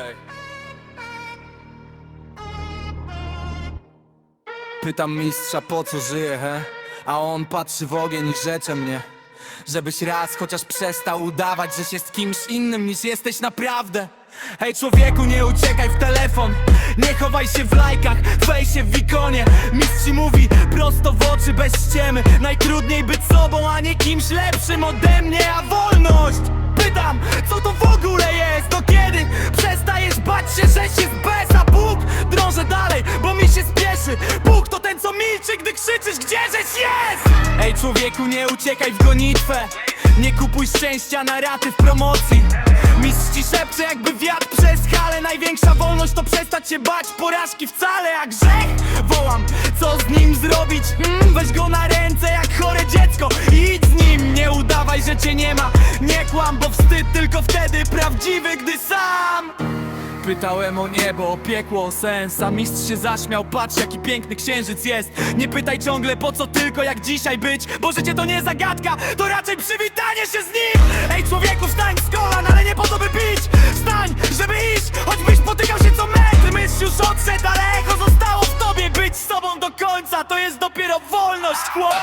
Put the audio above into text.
Ej. Pytam mistrza po co żyje, he? A on patrzy w ogień i rzecze mnie Żebyś raz chociaż przestał udawać, że się z kimś innym niż jesteś naprawdę Hej człowieku, nie uciekaj w telefon Nie chowaj się w lajkach, fejsie w ikonie Mistrz ci mówi prosto w oczy, bez ściemy Najtrudniej być sobą, a nie kimś lepszym ode mnie A wolność! Co milczy, gdy krzyczysz, gdzieżeś jest? Ej człowieku, nie uciekaj w gonitwę. Nie kupuj szczęścia na raty w promocji. Mistrz ci szepcze jakby wiatr przez halę Największa wolność to przestać się bać porażki wcale. Jak grzech wołam, co z nim zrobić? Hmm, weź go na ręce jak chore dziecko. Idź z nim, nie udawaj, że cię nie ma. Nie kłam, bo wstyd tylko wtedy prawdziwy, gdy sam Pytałem o niebo, o piekło, o sens. A mistrz się zaśmiał, patrz jaki piękny księżyc jest. Nie pytaj ciągle po co tylko jak dzisiaj być. Bo życie to nie zagadka, to raczej przywitanie się z nim. Ej człowieku wstań z kolan, ale nie po to by pić. Wstań, żeby iść, choćbyś potykał się co metr. Myśl już odszedł, ale echo zostało w tobie. Być sobą do końca, to jest dopiero wolność, chłop